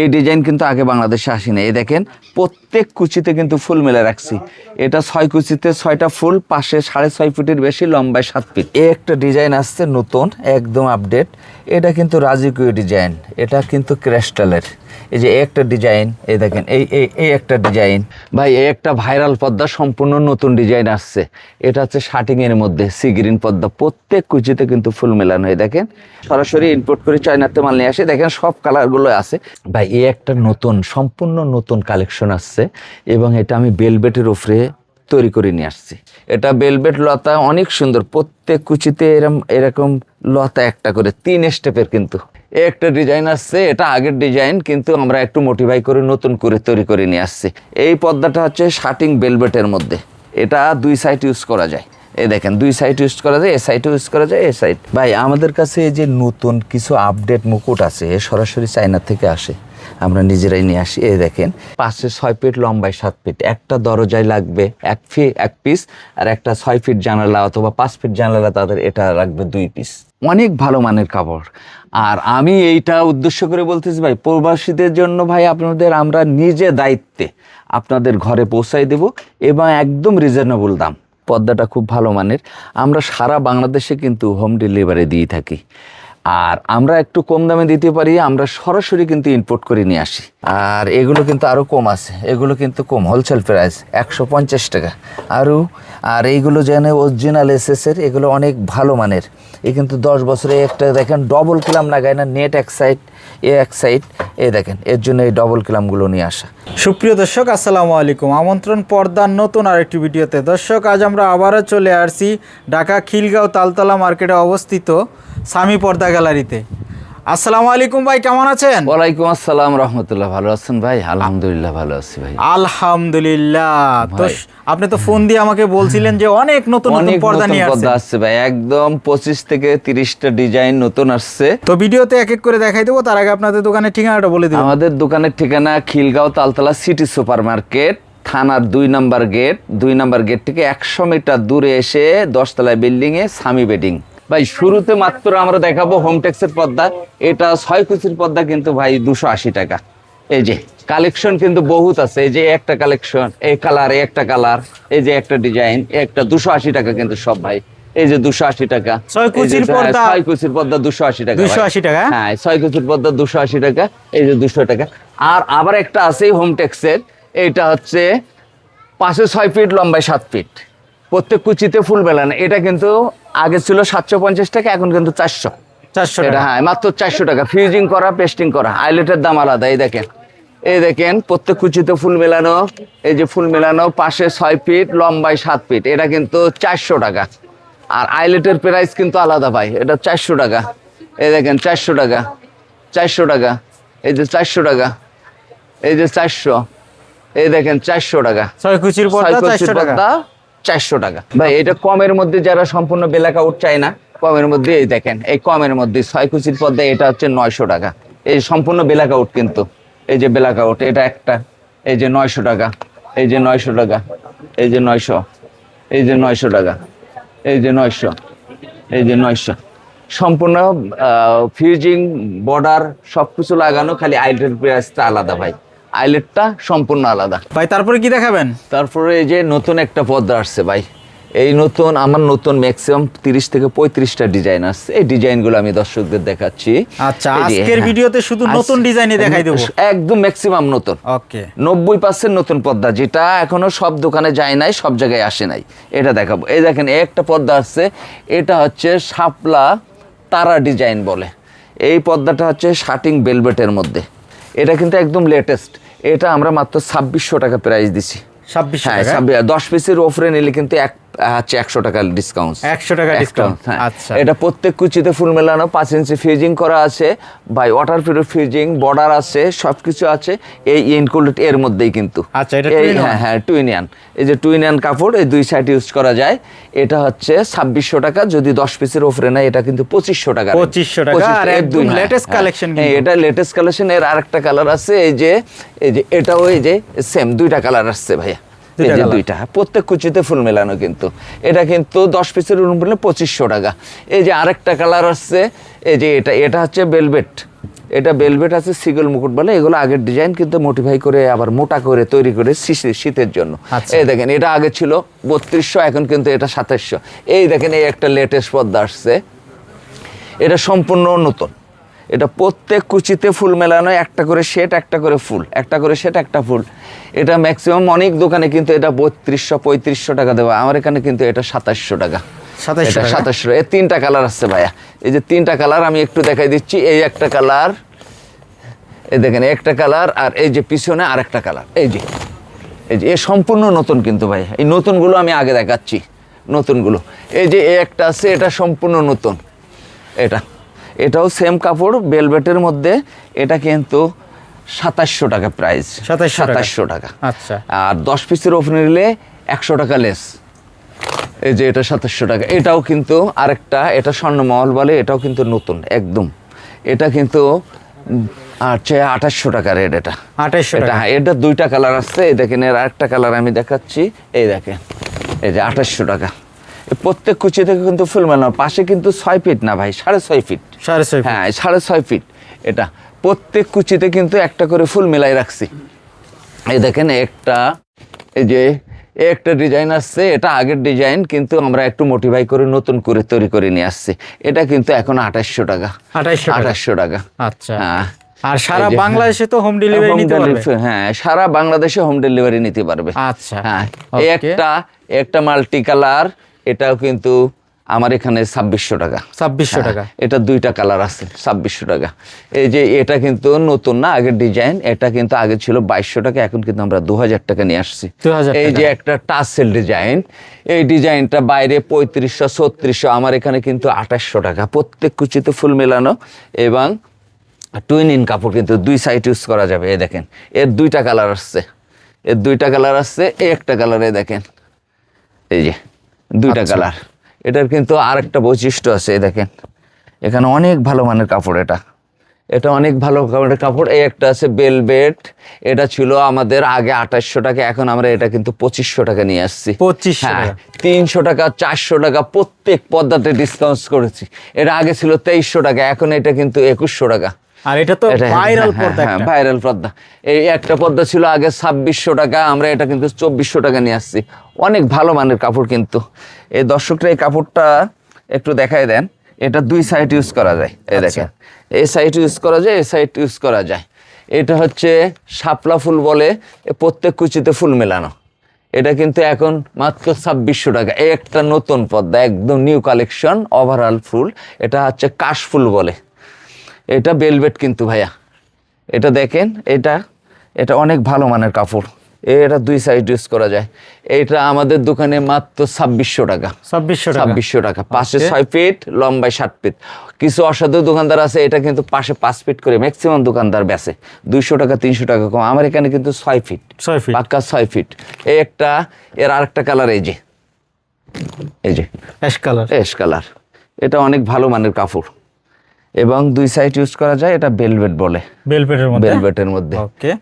এই ডিজাইন কিন্তু আগে বাংলাদেশে আসেনি। এই দেখেন, প্রত্যেক কুচিতে কিন্তু ফুল মেলে রাখছি। এটা ছয় কুচিতে ছয়টা ফুল, পাশে সাড়ে ছয় ফুটের বেশি, লম্বায় সাত ফিট। এ একটা ডিজাইন আসছে নতুন, একদম আপডেট এটা কিন্তু রাজকীয় ডিজাইন। এটা কিন্তু ক্রিস্টালের। এই যে একটা ডিজাইন এই দেখেন, এই এই একটা ডিজাইন ভাই, এই একটা ভাইরাল পদ্মা সম্পূর্ণ নতুন ডিজাইন আসছে। এটা হচ্ছে শার্টিং এর মধ্যে সি গ্রিন পদ্মা। প্রত্যেক কুচিতে কিন্তু ফুল মেলানো হয়, দেখেন। সরাসরি ইম্পোর্ট করে চায়নাতে মাল নিয়ে আসে, দেখেন সব কালারগুলো আছে। ভাই, এই একটা নতুন, সম্পূর্ণ নতুন কালেকশন আসছে, এবং এটা আমি বেলবেটের উপরে তৈরি করে নিয়ে আসছি। এটা বেলবেট লতা অনেক সুন্দর, প্রত্যেক কুচিতে এরকম এরকম লতা একটা করে, তিন স্টেপের কিন্তু। একটা ডিজাইন আসছে, এটা আগের ডিজাইন কিন্তু আমরা একটু মোটিফাই করে নতুন করে তৈরি করে নিয়ে আসছি। এই পর্দাটা হচ্ছে শার্টিং বেলবেটের মধ্যে। এটা দুই সাইড ইউজ করা যায়। এই দেখেন, দুই সাইড ইউজ করা যায়, এ সাইড ইউজ করা যায়, এ সাইড ভাই, আমাদের কাছে এই যে নতুন কিছু আপডেট মুকুট আছে, এ সরাসরি চায়না থেকে আসে। আমরা নিজেরাই নিয়ে আসি। এই দেখেন পাঁচে ছয় ফিট লম্বায় সাত ফিট একটা দরজায় লাগবে এক ফি এক পিস আর একটা ছয় ফিট জানালা অথবা পাঁচ ফিট জানালা তাদের এটা রাখবে দুই পিস অনেক ভালো মানের কাপড়। আর আমি এইটা উদ্দেশ্য করে বলতেছি ভাই, প্রবাসীদের জন্য ভাই আপনাদের আমরা নিজে দায়িত্বে আপনাদের ঘরে পৌঁছাই দেব এবং একদম রিজনেবল দাম। পদ্মাটা খুব ভালো মানের। আমরা সারা বাংলাদেশে কিন্তু হোম ডেলিভারি দিয়ে থাকি। আর আমরা একটু কম দামে দিতে পারি, আমরা সরাসরি কিন্তু ইম্পোর্ট করে নিয়ে আসি। আর এগুলো কিন্তু আরও কম আছে, এগুলো কিন্তু কম হোলসেল প্রাইস একশো পঞ্চাশ টাকা। আরও আর এইগুলো যেন অরিজিনাল এসএসের এগুলো অনেক ভালো মানের। এ কিন্তু দশ বছরে একটা দেখেন ডবল কিলাম লাগায় না নেট এক সাইড এ এক সাইড, এ দেখেন, এর জন্য এই ডবল ক্লামগুলো নিয়ে আসা। সুপ্রিয় দর্শক, আসসালামু আলাইকুম। আমন্ত্রণ পর্দার নতুন আরেকটি ভিডিওতে। দর্শক, আজ আমরা আবারও চলে আসছি ঢাকা খিলগাঁও তালতলা মার্কেটে অবস্থিত স্বামী পর্দা গ্যালারিতে। আসসালামু আলাইকুম ভাই কেমন আছেন? ওয়ালাইকুম আসসালাম রহমতুল্লাহ ভালো আছেন ভাই? আলহামদুলিল্লাহ ভালো আছি ভাই। আলহামদুলিল্লাহ। তো আপনি তো ফোন দিয়ে আমাকে বলছিলেন যে অনেক নতুন নতুন পর্দা নিয়ে পর্দা আসছে ভাই। একদম পঁচিশ থেকে তিরিশটা ডিজাইন নতুন আসছে। তো ভিডিওতে এক এক করে দেখাই দেবো তার আগে আপনাদের দোকানের ঠিকানাটা বলে দিব আমাদের দোকানের ঠিকানা Khilgaon Taltala city super market থানার দুই নাম্বার গেট দুই নাম্বার গেট থেকে একশো মিটার দূরে এসে দশতলা বিল্ডিং এ সামি বেডিং। ভাই শুরুতে মাত্র আমরা দেখাবো হোম টেক্সের পর্দা। এটা ছয় কুচির পর্দা কিন্তু ভাই দুশো আশি টাকা। এই যে কালেকশন কিন্তু বহুত আছে। এই যে একটা কালেকশন এই কালার একটা কালার এই যে একটা ডিজাইন একটা দুশো আশি টাকা কিন্তু সব ভাই। এই যে দুশো আশি টাকা। ছয় কুচির পর্দা। ছয় কুচির পর্দা দুশো আশি টাকা দুশো আশি টাকা? হ্যাঁ ছয় কুচির পর্দা দুশো আশি টাকা এই যে দুশো টাকা। আর আবার একটা আছে হোম টেক্সের এইটা হচ্ছে পাঁচশো ছয় ফিট লম্বায় সাত ফিট। প্রত্যেক কুচিতে ফুল বেলানো এটা কিন্তু আগে ছিল সাতশো পঞ্চাশ টাকা এখন কিন্তু চারশো। চারশো টাকা। হ্যাঁ মাত্র চারশো টাকা। ফিউজিং করা পেস্টিং করা। আইলেটের দাম আলাদা এই দেখেন। এই দেখেন প্রত্যেক কুচিতে ফুল মেলানো এই যে ফুল মেলানো পাশে ছয় ফিট লম্বায় সাত ফিট। এটা কিন্তু চারশো টাকা। আর আইলেটের প্রাইস কিন্তু আলাদা ভাই এটা চারশো টাকা। এই দেখেন চারশো টাকা। চারশো টাকা। এই যে চারশো টাকা। এই যে চারশো। এই দেখেন চারশো টাকা। ছয় কুচির পর্দা। চারশো টাকা। ভাই, এটা কমের মধ্যে যারা সম্পূর্ণ বেলাকা উঠ চায় না, কমের মধ্যে এই দেখেন, এই কমের মধ্যে ছয় কুচির এটা হচ্ছে নয়শো টাকা। এই সম্পূর্ণ বেলাকা উঠ কিন্তু, এই যে বেলাকা উঠ এটা একটা, এই যে নয়শো টাকা, এই যে নয়শো টাকা, এই যে নয়শো, এই যে নয়শো টাকা, এই যে নয়শো, এই যে নয়শো। সম্পূর্ণ ফিউজিং বর্ডার সবকিছু লাগানো, খালি আইলেটের প্রাইসটা আলাদা ভাই। আইলেটটা সম্পূর্ণ আলাদা। ভাই তারপরে কি দেখাবেন? তারপরে এই যে নতুন একটা পর্দা আসছে ভাই। এই নতুন আমার নতুন ম্যাক্সিমাম তিরিশ থেকে পঁয়ত্রিশটা ডিজাইন আসছে। এই ডিজাইনগুলো আমি দর্শকদের দেখাচ্ছি। আচ্ছা আজকের হ্যাঁ। ভিডিওতে শুধু নতুন ডিজাইনে দেখাই দেবো। একদম ম্যাক্সিমাম নতুন। ওকে। নব্বই পার্সেন্ট নতুন পর্দা যেটা এখনও সব দোকানে যায় নাই সব জায়গায় আসে নাই। এটা দেখাবো। এই দেখেন এই একটা পর্দা আসছে। এটা হচ্ছে শাপলা তারা ডিজাইন বলে। এই পর্দাটা হচ্ছে শার্টিং বেলভেটের মধ্যে। এটা কিন্তু একদম লেটেস্ট এটা আমরা মাত্র ছাব্বিশশো টাকা প্রাইস দিছি। ছাব্বিশ হ্যাঁ ছাব্বিশ- দশ পিসের ওপরে নিলে কিন্তু এক হচ্ছে একশো টাকা ডিসকাউন্ট 100 টাকা discount, আচ্ছা। এটা প্রত্যেক কুচিতে ফুল মেলানো পাঁচ ইঞ্চি ফিউজিং করা আছে by waterproof fusing border আছে সব কিছু আছে এই ইনক্লুড এর মধ্যেই কিন্তু। আচ্ছা, এটা হ্যাঁ হ্যাঁ টুইনিয়ান এই যে টুইনিয়ান কাপড় এই দুই সাইড ইউজ করা যায়। এটা হচ্ছে ছাব্বিশশো টাকা যদি দশ পিসের ওপরে নেয় এটা কিন্তু পঁচিশশো টাকা পঁচিশশো টাকা, আর একদম দুই, হ্যাঁ, হ্যাঁ। হ্যাঁ, কিন্তু। এটা লেটেস্ট কালেকশন এর আরেকটা কালার আছে এই যে এই যে এটাও এই যে সেম দুইটা কালার আসছে ভাইয়া। দুইটা প্রত্যেক কুচিতে ফুল মেলানো কিন্তু। এটা কিন্তু দশ পিসের রুম পড়লে পঁচিশশো টাকা। এই যে আরেকটা কালার আসছে এই যে এটা এটা হচ্ছে বেলভেট এটা বেলভেট আছে সিগল মুকুট বলে এগুলো আগের ডিজাইন কিন্তু মোটিফাই করে আবার মোটা করে তৈরি করে শীতের জন্য। আচ্ছা। এই দেখেন এটা আগে ছিল বত্রিশশো এখন কিন্তু এটা সাতাশশো এই দেখেন এই একটা লেটেস্ট পদ্মা আসছে। এটা সম্পূর্ণ নতুন। এটা প্রত্যেক কুচিতে ফুল মেলানো একটা করে সেট একটা করে ফুল একটা করে সেট একটা ফুল। এটা ম্যাক্সিমাম অনেক দোকানে কিন্তু এটা বত্রিশশো পঁয়ত্রিশশো টাকা দেওয়া। আমার এখানে কিন্তু এটা সাতাশশো টাকা। সাতাশশো এটা? সাতাশশো এর তিনটা কালার আছে ভাইয়া। এই যে তিনটা কালার আমি একটু দেখাই দিচ্ছি। এই একটা কালার এই দেখেন একটা কালার আর এই যে পিছনে আর একটা কালার এই যে এই যে এ সম্পূর্ণ নতুন কিন্তু ভাই এই নতুনগুলো আমি আগে দেখাচ্ছি। নতুনগুলো। এই যে এ একটা আছে এটা সম্পূর্ণ নতুন। এটা। এটাও সেম কাপড় বেলভেটের মধ্যে। এটা কিন্তু সাতাশশো টাকা প্রাইস 2700 টাকা। সাতাশশো টাকা। আচ্ছা। আর দশ পিসের ওপরে নিলে একশো টাকা লেস এই যে এটা সাতাশশো টাকা। এটাও কিন্তু আরেকটা এটা স্বর্ণমহল বলে এটাও কিন্তু নতুন একদম। এটা কিন্তু আচ্ছা আঠাশশো টাকা রেট এটা। আঠাইশশো এটা টাকা। হ্যাঁ এটা দুইটা কালার আসছে এই দেখেন এর আরেকটা কালার আমি দেখাচ্ছি। এই দেখেন এই যে আঠাশশো টাকা। প্রত্যেক কুচি থেকে কিন্তু ফুল মেলানো পাশে কিন্তু ছয় ফিট না ভাই সাড়ে ছয় ফিট। সাড়ে ছয় হ্যাঁ সাড়ে ছয় ফিট। এটা প্রত্যেক কুচিতে কিন্তু একটা করে ফুল মেলাই রাখছি। এই দেখেন একটা এই যে একটা ডিজাইন আসছে এটা আগের ডিজাইন কিন্তু আমরা একটু মোটিফাই করে নতুন করে তৈরি করে নিয়ে আসছি। এটা কিন্তু এখন আঠাশশো টাকা। 2800 টাকা। আঠাশশো টাকা। আচ্ছা। হ্যাঁ। আর সারা বাংলাদেশে তো হোম ডেলিভারি নিতে পারবে? হ্যাঁ সারা বাংলাদেশে হোম ডেলিভারি নিতে পারবে। আচ্ছা। হ্যাঁ একটা একটা মাল্টি কালার এটাও কিন্তু আমার এখানে ছাব্বিশশো টাকা। ছাব্বিশশো হ্যাঁ, টাকা। এটা দুইটা কালার আছে ছাব্বিশশো টাকা। এই যে এটা কিন্তু নতুন না আগের ডিজাইন এটা কিন্তু আগে ছিল বাইশশো টাকা এখন কিন্তু আমরা দু হাজার টাকা নিয়ে আসছি। 2000 এই যে একটা টাসেল ডিজাইন এই ডিজাইনটা বাইরে পঁয়ত্রিশশো ছত্রিশশো আমার এখানে কিন্তু আঠাশশো টাকা। প্রত্যেক কুচিতে ফুল মেলানো এবং টুইন ইন কাপড় কিন্তু দুই সাইড ইউজ করা যাবে এ দেখেন। এর দুইটা কালার আসছে এর দুইটা কালার আসছে এই একটা কালারে দেখেন। এই যে দুইটা আচ্ছা। কালার। এটার কিন্তু আরেকটা বৈশিষ্ট্য আছে দেখেন। এখানে অনেক ভালো মানের কাপড় এটা। এটা অনেক ভালো কাপড়ের কাপড়। এই একটা আছে বেলবেট এটা ছিল আমাদের আগে আঠাশশো টাকা এখন আমরা এটা কিন্তু পঁচিশশো টাকা নিয়ে আসছি। পঁচিশ হ্যাঁ, তিনশো টাকা চারশো টাকা প্রত্যেক পদ্মাতে ডিসকাউন্ট করেছি। এটা আগে ছিল তেইশশো টাকা এখন এটা কিন্তু একুশশো টাকা। আর এটা তো ভাইরাল হ্যাঁ, পর্দা হ্যাঁ, ভাইরাল পর্দা। এই একটা পর্দা ছিল আগে ছাব্বিশশো টাকা আমরা এটা কিন্তু চব্বিশশো টাকা নিয়ে আসছি। অনেক ভালো মানের কাপড় কিন্তু। এই দর্শকরা এই কাপড়টা একটু দেখাই দেন। এটা দুই সাইড ইউজ করা যায়। এই আচ্ছা। দেখেন এই সাইড ইউজ করা যায় এই সাইড ইউজ করা যায়। এটা হচ্ছে শাপলা ফুল বলে প্রত্যেক কুচিতে ফুল মেলানো। এটা কিন্তু এখন মাত্র ছাব্বিশশো টাকা। এই একটা নতুন পদ্মা একদম নিউ কালেকশন ওভারঅল ফুল। এটা হচ্ছে কাশ ফুল বলে। এটা বেলভেট কিন্তু ভাইয়া। এটা দেখেন এটা এটা অনেক ভালো মানের কাপড়। এ- এটা দুই সাইড ইউজ করা যায়। এটা আমাদের দোকানে মাত্র ছাব্বিশশো টাকা। ছাব্বিশশো ছাব্বিশশো টাকা। পাশে ছয় ফিট লম্বায় সাত ফিট কিছু অসাধু দোকানদার আছে এটা কিন্তু পাশে পাঁচ ফিট করে ম্যাক্সিমাম দোকানদার বেচে। দুইশো টাকা তিনশো টাকা কম। আমার এখানে কিন্তু ছয় ফিট ছয় ফিট পাক্কা ছয় ফিট এই একটা এর আরেকটা কালার এই যে। এই যে। অ্যাশ কালার এস কালার এটা অনেক ভালো মানের কাপড়। এবং দুই সাইড ইউজ করা যায় এটা বেলভেট বলে। বেলপেটের মধ্যে? বেলভেটের মধ্যে.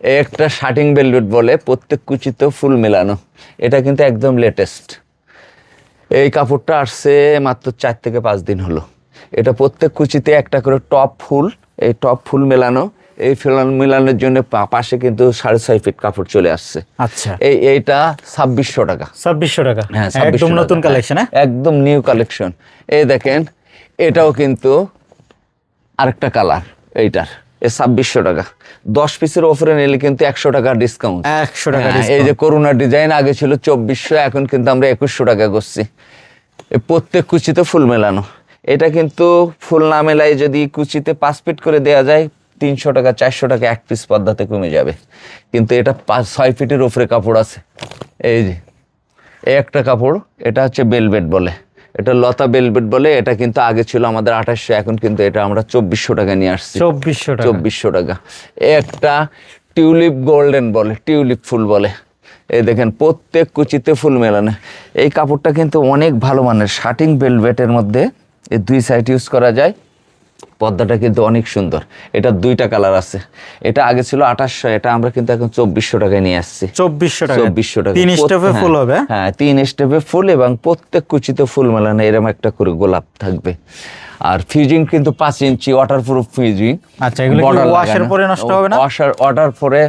এই একটা শার্টিং বেলভেট বলে প্রত্যেক কুচিতে ফুল মেলানো। এটা কিন্তু একদম লেটেস্ট এই কাপড়টা আসছে মাত্র চার থেকে পাঁচ দিন হলো। এটা প্রত্যেক কুচিতে একটা করে টপ ফুল এই টপ ফুল মেলানো। এই ফুল মেলানোর জন্য পাশে কিন্তু সাড়ে ছয় ফিট কাপড় চলে আসছে। আচ্ছা। এই এইটা ছাব্বিশশো টাকা। ছাব্বিশশো টাকা? হ্যাঁ একদম নতুন কালেকশন হ্যাঁ? একদম নিউ কালেকশন এই দেখেন এটাও কিন্তু আরেকটা কালার এইটার। এ ছাব্বিশশো টাকা। দশ পিসের ওপরে নিলে কিন্তু একশো টাকা ডিসকাউন্ট একশো টাকা এই যে করোনা ডিজাইন আগে ছিল চব্বিশশো এখন কিন্তু আমরা একুশশো টাকা করছি। প্রত্যেক কুচিতে ফুল মেলানো। এটা কিন্তু ফুল না মেলাই যদি কুচিতে পাঁচ ফিট করে দেওয়া যায় তিনশো টাকা চারশো টাকা এক পিস পদ্মাতে কমে যাবে। কিন্তু এটা পাঁচ ছয় ফিটের ওপরে কাপড় আছে। এই যে একটা কাপড় এটা হচ্ছে বেলভেট বলে। এটা লতা বেলবেট বলে এটা কিন্তু আগে ছিল আমাদের আঠাশশো এখন কিন্তু এটা আমরা চব্বিশশো টাকা নিয়ে আসছি। চব্বিশশো চব্বিশশো টাকা। একটা টিউলিপ গোল্ডেন বলে টিউলিপ ফুল বলে। এই দেখেন প্রত্যেক কুচিতে ফুল মেলানো। এই কাপড়টা কিন্তু অনেক ভালো মানের শার্টিং বেলভেটের মধ্যে এই দুই সাইড ইউজ করা যায়। পর্দাটা কিন্তু অনেক সুন্দর। এটা দুইটা কালার আছে। এটা আগে ছিল আঠাশশো এটা আমরা কিন্তু এখন চব্বিশশো টাকায় নিয়ে আসছি। চব্বিশশো টাকা চব্বিশশো টাকা তিন স্টেপে ফুল হবে? হ্যাঁ? হ্যাঁ তিন স্টেপে ফুল এবং প্রত্যেক কুচিতে ফুল মেলানো এরকম একটা করে গোলাপ থাকবে। আর ফিউজিং কিন্তু পাঁচ ইঞ্চি ওয়াটার প্রুফ ফিউজিং আচ্ছা, এগুলো কি wash এর পরে নষ্ট হবে না? ওয়াশার ওয়াটার পরে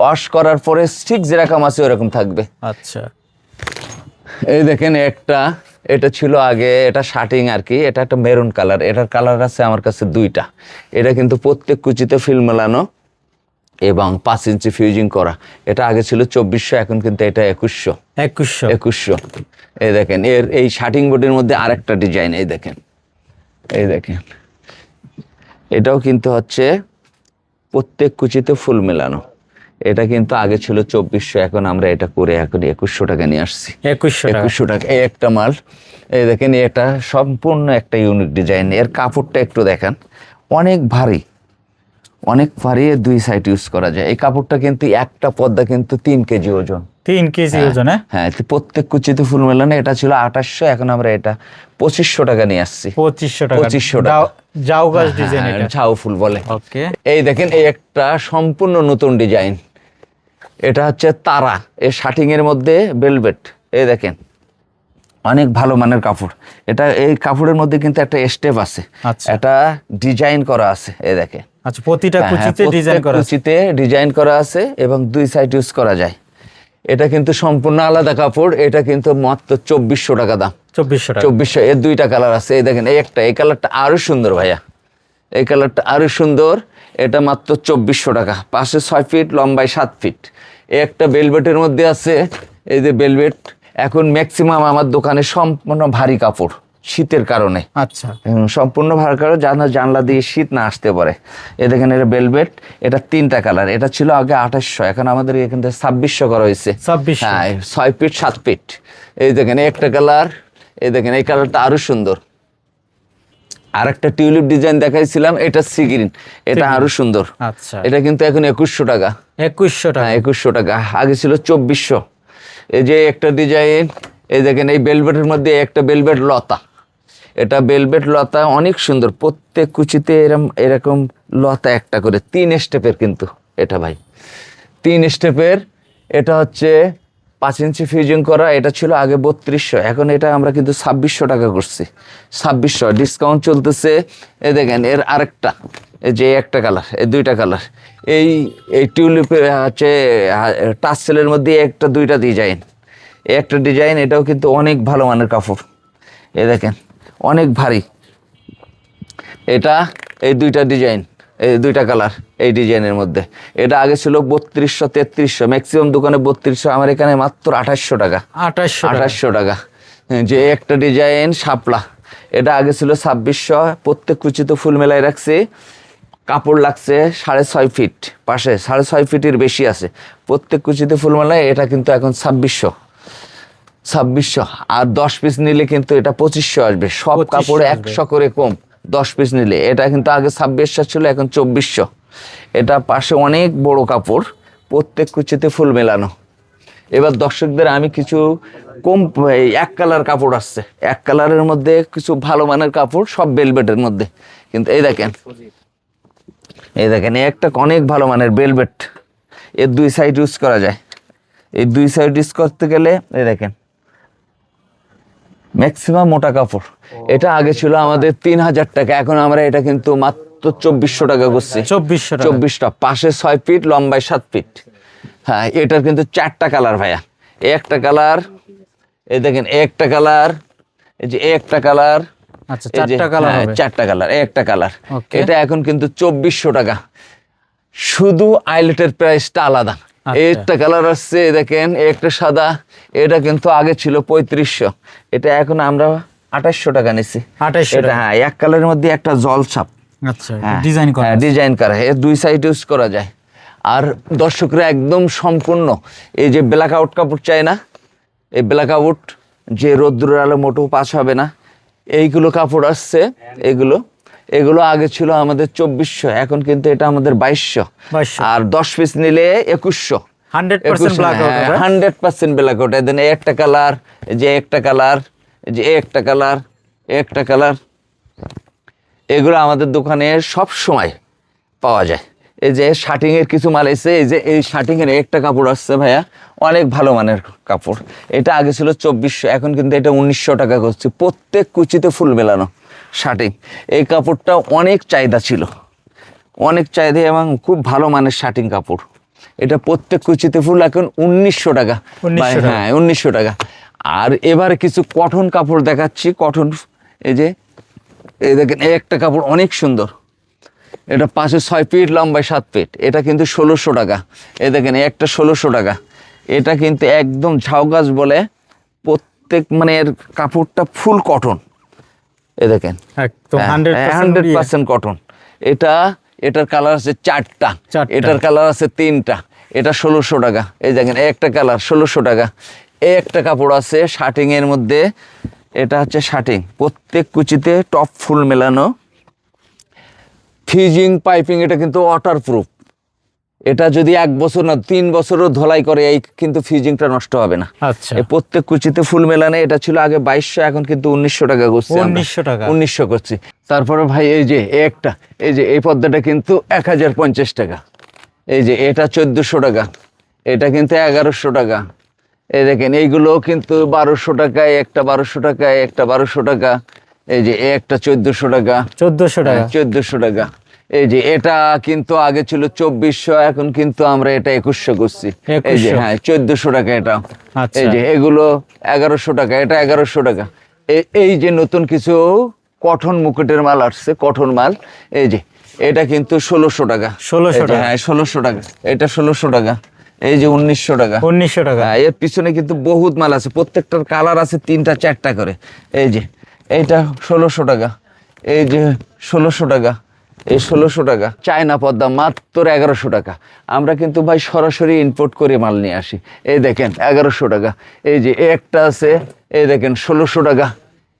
ওয়াশ করার পরে ঠিক যেরকম আছে ওরকম থাকবে। আচ্ছা। এই দেখেন একটা এটা ছিল আগে এটা শার্টিং আর কি এটা একটা মেরুন কালার এটার কালার আছে আমার কাছে দুইটা। এটা কিন্তু প্রত্যেক কুচিতে ফিল মেলানো এবং পাঁচ ইঞ্চি ফিউজিং করা। এটা আগে ছিল চব্বিশশো এখন কিন্তু এটা একুশশো। একুশশো। একুশশো। এই দেখেন এর এই শার্টিং বোর্ডের মধ্যে আরেকটা ডিজাইন এই দেখেন। এই দেখেন। এটাও কিন্তু হচ্ছে প্রত্যেক কুচিতে ফুল মেলানো। এটা কিন্তু আগে ছিল চব্বিশশো এখন আমরা এটা করে এখন একুশশো টাকা নিয়ে আসছি। একুশশো একুশশো টাকা। এই একটা মাল এই দেখেন এটা সম্পূর্ণ একটা ইউনিক ডিজাইন এর কাপড়টা একটু দেখেন। অনেক ভারী অনেক ভারী দুই সাইড ইউজ করা যায়। এই কাপড়টা কিন্তু একটা পদ্মা কিন্তু তিন কেজি ওজন। তিন কেজি ওজন হ্যাঁ হ্যাঁ প্রত্যেক কুচিতে ফুল মেলানো। এটা ছিল আঠাশশো এখন আমরা এটা পঁচিশশো টাকা নিয়ে আসছি। পঁচিশশো টাকা। পঁচিশশো টাকা। জাউ- গাছ ডিজাইন হ্যাঁ, ঝাউ ফুল বলে। ওকে। এই দেখেন এই একটা সম্পূর্ণ নতুন ডিজাইন এটা হচ্ছে তারা এর মধ্যে বেলভেট এই দেখেন। অনেক ভালো মানের কাপড়। এটা এই কাপড়ের মধ্যে কিন্তু একটা স্টেপ আছে। আচ্ছা। এটা ডিজাইন করা আছে এই দেখেন। আচ্ছা প্রতিটা হ্যাঁ, কুচিতে ডিজাইন করা আছে। কুচিতে ডিজাইন করা আছে এবং দুই সাইড ইউজ করা যায়। এটা কিন্তু সম্পূর্ণ আলাদা কাপড় এটা কিন্তু মাত্র চব্বিশশো টাকা দাম। চব্বিশশো টাকা। চব্বিশশো এর দুইটা কালার আছে এই দেখেন এই একটা এই কালারটা আরও সুন্দর ভাইয়া। এই কালারটা আরও সুন্দর। এটা মাত্র চব্বিশশো টাকা। পাশে ছয় ফিট লম্বায় সাত ফিট। এই একটা বেলভেটের মধ্যে আছে। এই যে বেলভেট এখন ম্যাক্সিমাম আমার দোকানে সম্পূর্ণ ভারী কাপড় শীতের কারণে। আচ্ছা। সম্পূর্ণ ভার কারও জানা জানলা দিয়ে শীত না আসতে পারে। এ দেখেন এটা বেলভেট এটা তিনটা কালার এটা ছিল আগে আঠাশশো এখন আমাদের এখান থেকে ছাব্বিশশো করা হয়েছে। 2600 হ্যাঁ ছয় ফিট সাত ফিট। এই দেখেন একটা কালার এই দেখেন এই কালারটা আরও সুন্দর। আর একটা টিউলিপ ডিজাইন দেখাইছিলাম এটা সি গ্রিন এটা আরও সুন্দর। আচ্ছা। এটা কিন্তু এখন একুশশো টাকা। একুশশো টাকা। হ্যাঁ একুশশো টাকা। আগে ছিল চব্বিশশো। এই যে একটা ডিজাইন এই দেখেন এই বেলভেটের মধ্যে একটা বেলভেট লতা। এটা বেলভেট লতা অনেক সুন্দর। প্রত্যেক কুচিতে এরম এরকম লতা একটা করে। তিন স্টেপের কিন্তু এটা ভাই। তিন স্টেপের এটা হচ্ছে পাঁচ ইঞ্চি ফিউজিং করা, এটা ছিল আগে বত্রিশশো, এখন এটা আমরা কিন্তু ছাব্বিশশো টাকা করছি। ছাব্বিশশো ডিসকাউন্ট চলতেছে এ দেখেন, এর আরেকটা যে একটা কালার এই দুইটা কালার এই এই টিউলিপের হচ্ছে টাচ সেলের মধ্যে একটা, দুইটা ডিজাইন একটা ডিজাইন এটাও কিন্তু অনেক ভালো মানের কাপড়। এ দেখেন, অনেক ভারী। এটা, এই দুইটা ডিজাইন এই দুইটা কালার এই ডিজাইনের মধ্যে। এটা আগে ছিল বত্রিশশো তেত্রিশশো ম্যাক্সিমাম দোকানে বত্রিশশো আমার এখানে মাত্র আঠাশশো টাকা। আঠাশশো আঠাশশো টাকা। হ্যাঁ, যে একটা ডিজাইন শাপলা। এটা আগে ছিল ছাব্বিশশো প্রত্যেক কুচিতে ফুল মেলায় রাখছি। কাপড় লাগছে সাড়ে ছয় ফিট পাশে সাড়ে ছয় ফিটের বেশি আছে। প্রত্যেক কুচিতে ফুল মেলায় এটা কিন্তু এখন ছাব্বিশশো। ছাব্বিশশো। আর দশ পিস নিলে কিন্তু এটা পঁচিশশো আসবে। সব কাপড় একশো করে কম। দশ পিস নিলে। এটা কিন্তু আগে ছাব্বিশশো ছিল, এখন চব্বিশশো। এটা পাশে অনেক বড় কাপড়, প্রত্যেক কুচিতে ফুল মেলানো। এবার দর্শকদের আমি কিছু কম এক কালার কাপড় আসছে। এক কালারের মধ্যে কিছু ভালো মানের কাপড়, সব বেলভেটের মধ্যে। কিন্তু এই দেখেন এই দেখেন একটা অনেক ভালো মানের বেলভেট এর দুই সাইড ইউজ করা যায়। এই দুই সাইড ইউজ করতে গেলে, এই দেখেন ম্যাক্সিমাম মোটা কাপড়। এটা আগে ছিল আমাদের তিন হাজার টাকা এখন আমরা এটা কিন্তু মাত্র চব্বিশশো টাকা করছি। চব্বিশশো টাকা। চব্বিশটা পাশে ছয় ফিট লম্বায় সাত ফিট। হ্যাঁ এটার কিন্তু চারটা কালার ভাইয়া। একটা কালার এই দেখেন একটা কালার এই যে একটা কালার আচ্ছা চারটা কালার চারটা কালার একটা কালার। এটা এখন কিন্তু চব্বিশশো টাকা। শুধু আইলেটের প্রাইসটা আলাদা। একটা কালার আসছে দেখেন একটা সাদা এটা কিন্তু আগে ছিল পঁয়ত্রিশশো। এটা এখন আমরা আঠাশশো টাকা নিছি। আঠাশশো হ্যাঁ এক কালারের মধ্যে একটা জল ছাপ। আচ্ছা ডিজাইন করা হ্যাঁ ডিজাইন করা। এর দুই সাইড ইউজ করা যায়। আর দর্শকরা একদম সম্পূর্ণ এই যে ব্ল্যাক আউট কাপড় চায় না এই ব্ল্যাক আউট যে রৌদ্রের আলো মোটেও পাস হবে না এইগুলো কাপড় আসছে এগুলো এগুলো আগে ছিল আমাদের চব্বিশশো এখন কিন্তু এটা আমাদের বাইশশো। 2200 আর দশ পিস নিলে একুশশো। Hundred percent black out then একটা কালার যে একটা কালার যে একটা কালার একটা কালার এগুলো আমাদের দোকানে সব সময় পাওয়া যায়। এই যে শার্টিং এর কিছু মাল এসে এই যে এই শার্টিং এর একটা কাপড় আসছে ভাইয়া অনেক ভালো মানের কাপড়। এটা আগে ছিল চব্বিশশো এখন কিন্তু এটা উনিশশো টাকা করছে। প্রত্যেক কুচিতে ফুল মেলানো। শার্টিং। এই কাপড়টা অনেক চাহিদা ছিল। অনেক চাহিদা এবং খুব ভালো মানের শার্টিং কাপড়। এটা প্রত্যেক কুচিতে ফুল এখন উনিশশো টাকা। 1900 বা- টাকা। হ্যাঁ উনিশশো টাকা। আর এবারে কিছু কঠন কাপড় দেখাচ্ছি। কঠন এই যে এই দেখেন এই একটা কাপড় অনেক সুন্দর। এটা পাশে ছয় ফিট লম্বায় সাত ফিট। এটা কিন্তু ষোলোশো টাকা। এই দেখেন এই একটা ষোলোশো টাকা। এটা কিন্তু একদম ঝাউ গাছ বলে প্রত্যেক মানে এর কাপড়টা ফুল কটন। এ দেখেন। হান্ড্রেড হান্ড্রেড পার্সেন্ট কটন এটা এটার কালার আছে চারটা। এটার কালার আছে তিনটা। এটা ষোলোশো টাকা। এই দেখেন একটা কালার ষোলোশো টাকা। এই একটা কাপড় আছে শার্টিং এর মধ্যে। এটা হচ্ছে শার্টিং। প্রত্যেক কুচিতে টপ ফুল মেলানো। ফিজিং পাইপিং এটা কিন্তু ওয়াটার প্রুফ এটা যদি এক বছর না তিন বছরও ধলাই করে এই কিন্তু ফিজিংটা নষ্ট হবে না। আচ্ছা। এই প্রত্যেক কুচিতে ফুল মেলানো এটা ছিল আগে বাইশশো এখন কিন্তু উনিশশো টাকা করছে। 1900 টাকা। উনিশশো করছি। তারপরে ভাই এই যে একটা এই যে এই পদ্মাটা কিন্তু এক হাজার পঞ্চাশ টাকা। এই যে এটা চোদ্দোশো টাকা এটা কিন্তু এগারোশো টাকা। এই দেখেন এইগুলো কিন্তু বারোশো টাকায় একটা বারোশো টাকায় একটা বারোশো টাকা। এই যে একটা চোদ্দোশো টাকা। চোদ্দশো টাকা। চোদ্দশো টাকা। এই যে এটা কিন্তু আগে ছিল চব্বিশশো এখন কিন্তু আমরা এটা একুশশো করছি। এই যে হ্যাঁ চোদ্দশো টাকা এটা। আচ্ছা। এই যে এগুলো এগারোশো টাকা এটা এগারোশো টাকা। এই যে নতুন কিছু কঠন মুকুটের মাল আসছে কঠন মাল। এই যে এটা কিন্তু ষোলোশো টাকা। ষোলোশো টাকা। হ্যাঁ ষোলোশো টাকা। এটা ষোলোশো টাকা। এই যে উনিশশো টাকা। উনিশশো টাকা। হ্যাঁ, এর পিছনে কিন্তু বহুত মাল আছে। প্রত্যেকটার কালার আছে তিনটা চারটা করে। এই যে এইটা ষোলোশো টাকা। এই যে ষোলোশো টাকা। এই ষোলোশো টাকা। চায়না পদ্মা মাত্র এগারোশো টাকা। আমরা কিন্তু ভাই সরাসরি ইম্পোর্ট করে মাল নিয়ে আসি। এই দেখেন, এগারোশো টাকা। এই যে একটা আছে, এই দেখেন ষোলোশো টাকা।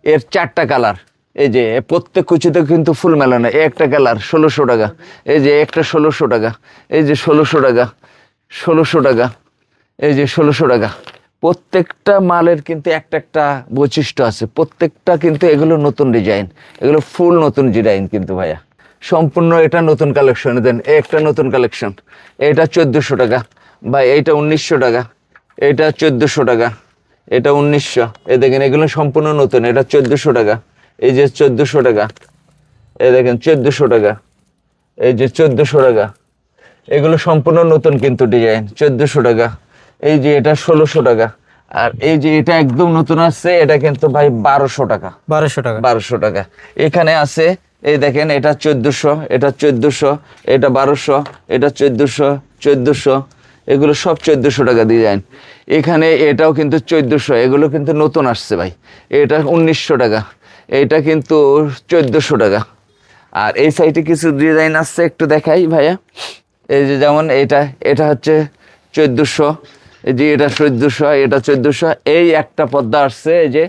এর চারটা কালার। এই যে প্রত্যেক কুচিতে কিন্তু ফুল মেলানো। এই একটা কালার, ষোলোশো টাকা। এই যে একটা ষোলোশো টাকা। এই যে ষোলোশো টাকা। ষোলোশো টাকা। এই যে ষোলোশো টাকা। প্রত্যেকটা মালের কিন্তু একটা একটা বৈশিষ্ট্য আছে। প্রত্যেকটা কিন্তু এগুলো নতুন ডিজাইন এগুলো ফুল নতুন ডিজাইন কিন্তু ভাইয়া। সম্পূর্ণ এটা নতুন কালেকশন দেন একটা নতুন কালেকশন এটা চোদ্দোশো টাকা ভাই এইটা উনিশশো টাকা এটা চোদ্দোশো টাকা এটা উনিশশো। এ দেখেন এগুলো সম্পূর্ণ নতুন এটা চোদ্দোশো টাকা এই যে চোদ্দোশো টাকা এই দেখেন চোদ্দোশো টাকা এই যে চোদ্দোশো টাকা। এগুলো সম্পূর্ণ নতুন কিন্তু ডিজাইন চোদ্দোশো টাকা এই যে এটা ষোলোশো টাকা আর এই যে এটা একদম নতুন আসছে এটা কিন্তু ভাই বারোশো টাকা। বারোশো টাকা। বারোশো টাকা। এখানে আছে এই দেখেন, এটা চোদ্দোশো এটা চোদ্দোশো, এটা বারোশো, এটা চোদ্দোশো চোদ্দোশো, এগুলো সব চোদ্দোশো টাকা ডিজাইন এখানে এটাও কিন্তু চোদ্দোশো, এগুলো কিন্তু নতুন আসছে ভাই। এটা উনিশশো টাকা, এটা কিন্তু চোদ্দোশো টাকা। আর এই সাইডে কিছু ডিজাইন আসছে একটু দেখাই ভাইয়া। এই যে যেমন এটা এটা হচ্ছে চোদ্দোশো এই যে এটা চোদ্দোশো এটা চোদ্দোশো, এই একটা পদ্মা আসছে যে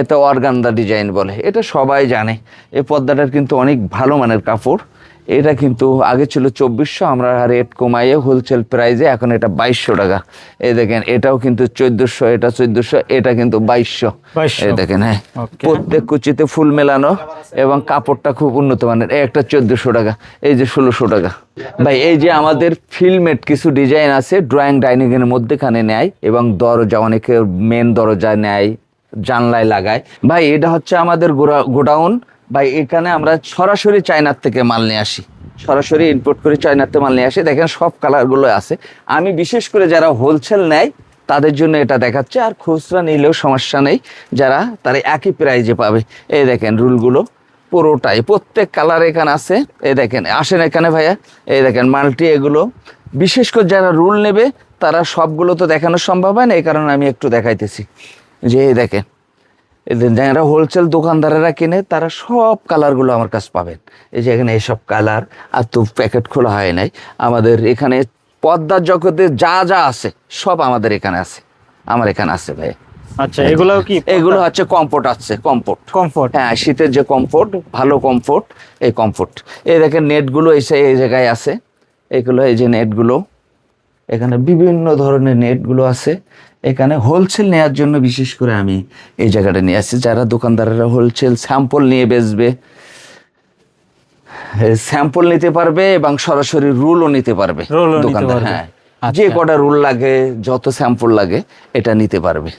এটা অর্গানদা ডিজাইন বলে। এটা সবাই জানে। এই পদ্মাটার কিন্তু অনেক ভালো মানের কাপড়। এটা কিন্তু আগে ছিল চব্বিশশো আমরা রেট কমাইয়ে হোলসেল প্রাইসে এখন এটা বাইশশো টাকা। এই দেখেন এটাও কিন্তু চোদ্দোশো এটা চোদ্দোশো এটা কিন্তু বাইশশো। 2200 এই দেখেন হ্যাঁ। প্রত্যেক কুচিতে ফুল মেলানো এবং কাপড়টা খুব উন্নত মানের। একটা চোদ্দোশো টাকা এই যে ষোলোশো টাকা। ভাই এই যে আমাদের ফিল্মেট কিছু ডিজাইন আছে ড্রয়িং ডাইনিং এর মধ্যেখানে নেয় এবং দরজা অনেকে মেন দরজা নেয় জানলায় লাগায়। ভাই এটা হচ্ছে আমাদের গোড়া- গোডাউন ভাই, এখানে আমরা সরাসরি চায়নার থেকে মাল নিয়ে আসি। সরাসরি ইম্পোর্ট করে চায়নাতে মাল নিয়ে আসি। দেখেন সব কালারগুলো আছে। আমি বিশেষ করে যারা হোলসেল নেয়, তাদের জন্য এটা দেখাচ্ছে। আর খুচরা নিলেও সমস্যা নেই। যারা, তারা একই প্রাইজে পাবে। এই দেখেন রুলগুলো পুরোটাই। প্রত্যেক কালার এখানে আছে। এই দেখেন, আসেন এখানে ভাইয়া। এই দেখেন মাল্টি এগুলো। বিশেষ করে যারা রুল নেবে, তারা সবগুলো তো দেখানো সম্ভব হয় না। এই কারণে আমি একটু দেখাইতেছি। যে এই দেখেন যারা হোলসেল দোকানদারেরা কিনে তারা সব কালারগুলো আমার কাছে পাবেন। এই যে এখানে এইসব কালার আর তো প্যাকেট খোলা হয় নাই। আমাদের এখানে পদ্মার জগতে যা যা আছে সব আমাদের এখানে আছে। আমার এখানে আছে ভাই। আচ্ছা এগুলোও কি এগুলো হচ্ছে কমফোর্ট আছে কমফোর্ট কমফোর্ট হ্যাঁ শীতের যে কমফোর্ট ভালো কমফোর্ট এই কমফোর্ট এই দেখেন নেটগুলো এসে এই জায়গায় আছে। এগুলো এই যে নেটগুলো এখানে বিভিন্ন ধরনের নেটগুলো আছে। এখানে হোলসেল নেওয়ার জন্য বিশেষ করে আমি এই জায়গাটা নিয়ে আসছি। যারা দোকানদারেরা হোলসেল স্যাম্পল নিয়ে বেচবে স্যাম্পল নিতে পারবে এবং সরাসরি রুলও নিতে পারবে দোকানদার হ্যাঁ। আচ্ছা। যে কটা রুল লাগে যত স্যাম্পল লাগে এটা নিতে পারবে।